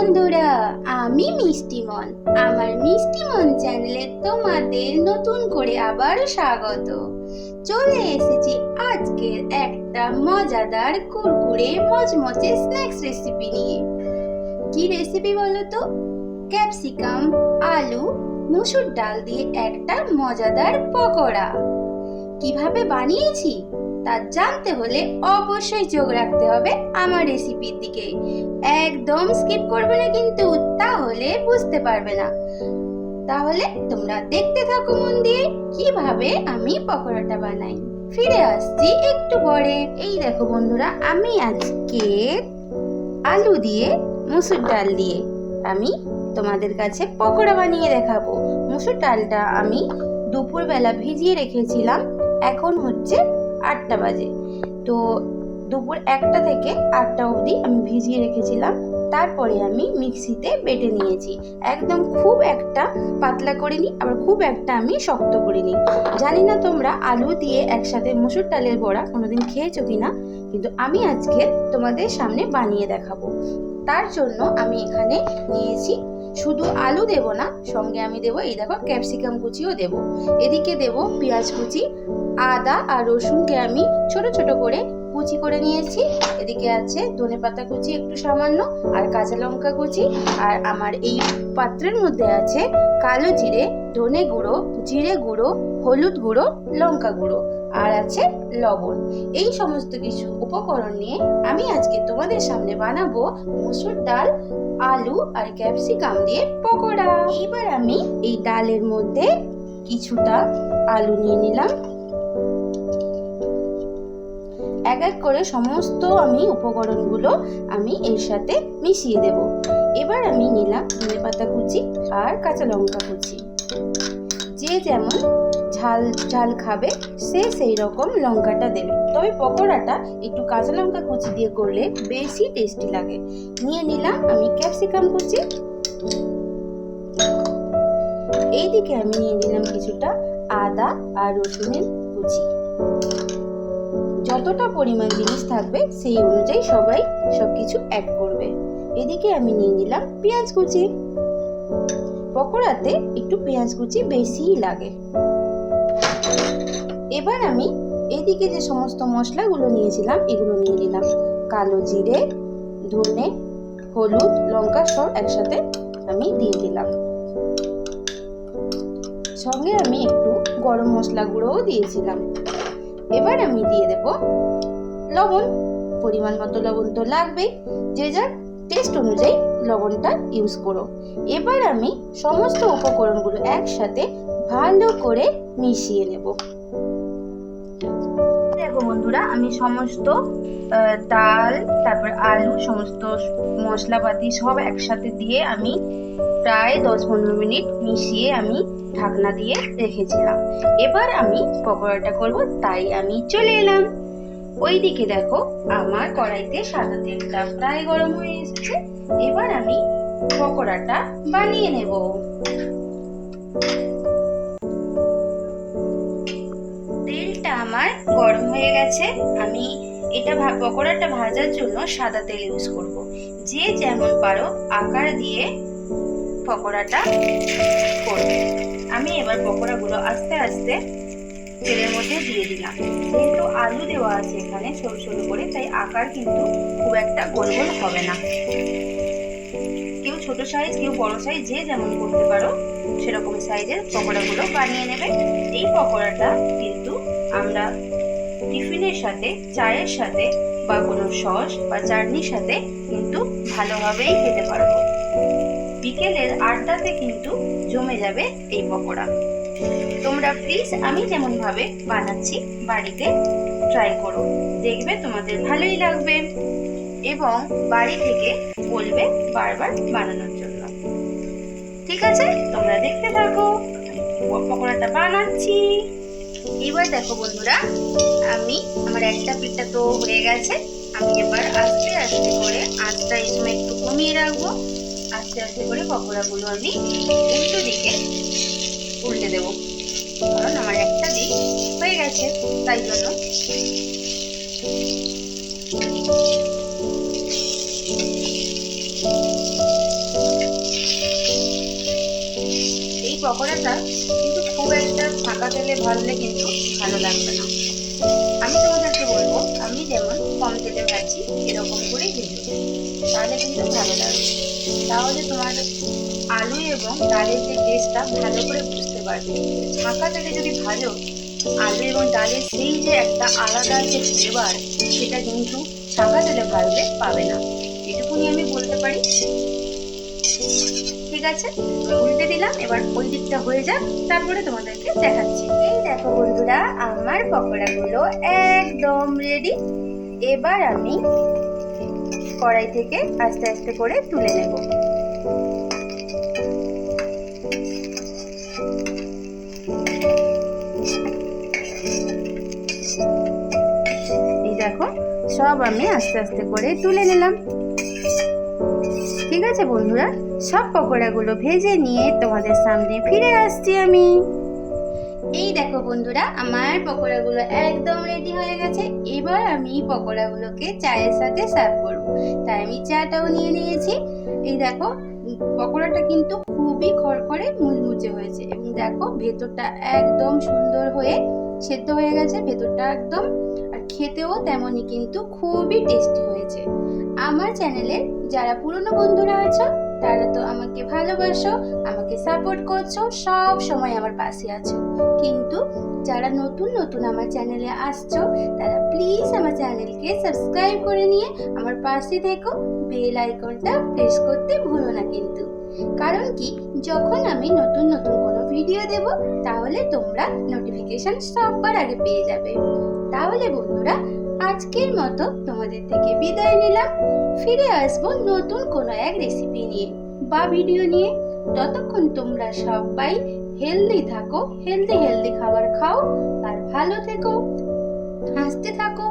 বন্ধুরা, আমি মিষ্টিমন আমার মিষ্টিমন চ্যানেলে তোমাদের নতুন করে আবার স্বাগত। চলে এসেছি আজকের একটা মজাদার কুরকুরে মচমচে স্ন্যাক্স রেসিপি নিয়ে। কি রেসিপি বলো তো? ক্যাপসিকাম, আলু, মুসুর ডাল দিয়ে একটা মজাদার পকোড়া। কীভাবে বানিয়েছি? তা জানতে হলে অবশ্যই চোখ রাখতে হবে আমার রেসিপির দিকে। একদম স্কিপ করবে না কিন্তু, তাহলে বুঝতে পারবে না। তাহলে তোমরা দেখতে থাকো মন দিয়ে কীভাবে আমি পকোড়াটা বানাই। ফিরে আসছি একটু পরে। এই দেখো বন্ধুরা, আমি আজকে আলু দিয়ে মুসুর ডাল দিয়ে আমি তোমাদের কাছে পকোড়া বানিয়ে দেখাবো। মুসুর ডালটা আমি দুপুরবেলা ভিজিয়ে রেখেছিলাম, এখন হচ্ছে আটটা বাজে। তো দুপুর একটা থেকে আটটা অবধি আমি ভিজিয়ে রেখেছিলাম। তারপরে আমি মিক্সিতে বেটে নিয়েছি। একদম খুব একটা পাতলা করিনি, আবার খুব একটা আমি শক্ত করিনি। জানি না তোমরা আলু দিয়ে একসাথে মুসুর ডালের বড়া কোনোদিন খেয়েছো কি না কিন্তু আমি আজকে তোমাদের সামনে বানিয়ে দেখাবো। তার জন্য আমি এখানে নিয়েছি শুধু আলু দেব না, সঙ্গে আমি দেব এই দেখো ক্যাপসিকাম কুচিও দেব। এদিকে দেব পেঁয়াজ কুচি, আদা আর রসুনকে আমি ছোট ছোট করে কুচি করে নিয়েছি। এদিকে আছে ধনে পাতা কুচি একটু সামান্য, আর কাঁচা লঙ্কা কুচি, আর আমার এই পাত্রের মধ্যে আছে কালো জিরে ধনে গুঁড়ো, জিরে গুঁড়ো, হলুদ গুঁড়ো, লঙ্কা গুঁড়ো আর আছে লবণ। এই সমস্ত কিছু উপকরণ নিয়ে আমি আজকে তোমাদের সামনে বানাবো মুসুর ডাল, আলু আর ক্যাপসিকাম দিয়ে পকোড়া। এবার আমি এই ডালের মধ্যে কিছুটা আলু নিয়ে নিলাম। এক এক করে সমস্ত আমি উপকরণগুলো আমি এর সাথে মিশিয়ে দেব। এবার আমি নিলাম ধনে পাতা কুচি আর কাঁচা লঙ্কা কুচি। যে যেমন ঝাল ঝাল খাবে, সে সেই রকম লঙ্কাটা দেবে। তবে পকোড়াটা একটু কাঁচা লঙ্কা কুচি দিয়ে করলে বেশি টেস্টি লাগে। নিয়ে নিলাম আমি ক্যাপসিকাম কুচি। এইদিকে আমি নিয়ে নিলাম কিছুটা আদা আর রসুনের কুচি। যতটা পরিমাণ জিনিস থাকবে, সেই অনুযায়ী সবাই সবকিছু অ্যাড করবে। এদিকে আমি নিয়ে নিলাম পেঁয়াজ কুচি। পকোড়াতে একটু পেঁয়াজ কুচি বেশিই লাগে। এবার আমি এদিকে যে সমস্ত মশলাগুলো নিয়েছিলাম, এগুলো নিয়ে নিলাম। কালো জিরে, ধনে, হলুদ, লঙ্কা সব একসাথে আমি দিয়ে দিলাম। সঙ্গে আমি একটু গরম মশলা গুঁড়োও দিয়েছিলাম। এবার আমি দিয়ে দেব লবণ। পরিমাণ মতো লবণ তো লাগবেই। যে যার টেস্ট অনুযায়ী লবণটা ইউজ করো। এবার আমি সমস্ত উপকরণগুলো একসাথে ভালো করে মিশিয়ে নেব। দেখো বন্ধুরা, আমি সমস্ত ডাল, তারপর আলু, সমস্ত মশলাপাতি সব একসাথে দিয়ে আমি প্রায় দশ পনেরো মিনিট মিশিয়ে আমি ঢাকনা দিয়ে রেখেছিলাম। এবার আমি পকোড়াটা করব, তাই আমি চলে এলাম। ওইদিকে দেখো, আমার কড়াইতে সাদা তেলটা প্রায় গরম হয়ে এসেছে। এবার আমি পকোড়াটা বানিয়ে নেব। তেলটা আমার গরম হয়ে গেছে। আমি এটা পকোড়াটা ভাজার জন্য সাদা তেল ইউজ করব। যে যেমন পারো আকার দিয়ে পকোড়াটা করবে। আমি এবার পকোড়াগুলো আস্তে আস্তে তেলের মধ্যে দিয়ে দিলাম। যেহেতু আলু দেওয়া আছে এখানে সরু সরু করে, তাই আকার কিন্তু খুব একটা গোল গোল হবে না। কেউ ছোট সাইজ কেউ বড় সাইজ যে যেমন করতে পারো, সেরকম সাইজের পকোড়াগুলো বানিয়ে নেবে। এই পকোড়াটা কিন্তু আমরা টিফিনের সাথে, চায়ের সাথে বা কোনো সস বা চাটনির সাথে কিন্তু ভালোভাবেই খেতে পারব। বিকেলের আড্ডাতে কিন্তু জমে যাবে এই পকোড়া। তোমরা প্লিজ আমি যেমন ভাবে বানাচ্ছি বাড়িতে ট্রাই করো। দেখবে তোমাদের ভালোই লাগবে এবং বাড়ি থেকে বলবে বারবার বানানোর জন্য। ঠিক আছে? তোমরা দেখতে থাকো। পকোড়াটা বানাচ্ছি। এবার দেখো বন্ধুরা, আমি আমার একটা পিঠটা তো হয়ে গেছে। আমি এবার আস্তে আস্তে করে আঁচটা এই সময় একটু কমিয়ে রাখব। আস্তে আস্তে করে পকোড়াগুলো আমি উল্টো দিকে উল্টে দেব। কারণ আমার একটা দিক হয়ে গেছে, তাই জন্য। এই পকোড়াটা কিন্তু খুব একটা ফাঁকা তেলে ভাজলে কিন্তু ভালো লাগবে না। আমি তোমাদেরকে বলব, আমি যেমন কম তেলে ভাজি, এরকম করেই কিন্তু তাহলে কিন্তু ভালো লাগবে তাহলে তোমার আলু এবং ডালের যে টেস্টটা ভালো করে বুঝতে পারবে। তেলে যদি ভাজো আলু এবং ডালের সেই যে একটা আলাদা যে ফ্লেভার সেটা কিন্তু ফাঁকা তেলে ভাজলে পাবে না। এটুকুনি আমি বলতে পারি। ঠিক আছে? উল্টে দিলাম, এবার ওই দিকটা হয়ে যাক, তারপরে তোমাদেরকে দেখাচ্ছি। এই দেখো বন্ধুরা, আমার পকোড়াগুলো একদম রেডি এবার আমি কড়াই থেকে আস্তে আস্তে করে তুলে নেব। এই দেখো, সব আমি আস্তে আস্তে করে তুলে নিলাম। ঠিক আছে বন্ধুরা, সব পকোড়াগুলো ভেজে নিয়ে তোমাদের সামনে ফিরে আসছি আমি। এই দেখো বন্ধুরা, আমার পকোড়াগুলো একদম রেডি হয়ে গেছে। এবার আমি পকোড়াগুলোকে চায়ের সাথে সার্ভ করব। তাই আমি চাটাও নিয়ে নিয়েছি। এই দেখো, পকোড়াটা কিন্তু খুবই খড়খড়ে মুচমুচে হয়েছে। এবং দেখো, ভেতরটা একদম সুন্দর হয়ে সেদ্ধ হয়ে গেছে, ভেতরটা একদম, আর খেতেও তেমনই কিন্তু খুবই টেস্টি হয়েছে। আমার চ্যানেলে যারা পুরনো বন্ধুরা আছো, তারা তো আমাকে ভালোবাসো, আমাকে সাপোর্ট করছ, সব সময় আমার পাশে আছো। কিন্তু যারা নতুন নতুন আমার চ্যানেলে আসছো, তারা প্লিজ আমার চ্যানেলকে সাবস্ক্রাইব করে নিয়ে আমার পাশে থেকো বেল আইকনটা প্রেস করতে ভুলো না কিন্তু। কারণ কি, যখন আমি নতুন নতুন ভিডিও দেব, তাহলে তোমরা নোটিফিকেশন সবার আগে পেয়ে যাবে। তাহলে বন্ধুরা, আজকের মতো তোমাদের থেকে বিদায় নিলাম। ফিরে আসব নতুন কোনো এক রেসিপি নিয়ে বা ভিডিও নিয়ে। ততক্ষণ তোমরা সবাই হেলদি থাকো হেলদি হেলদি খাবার খাও, আর ভালো থেকো, হাসতে থাকো।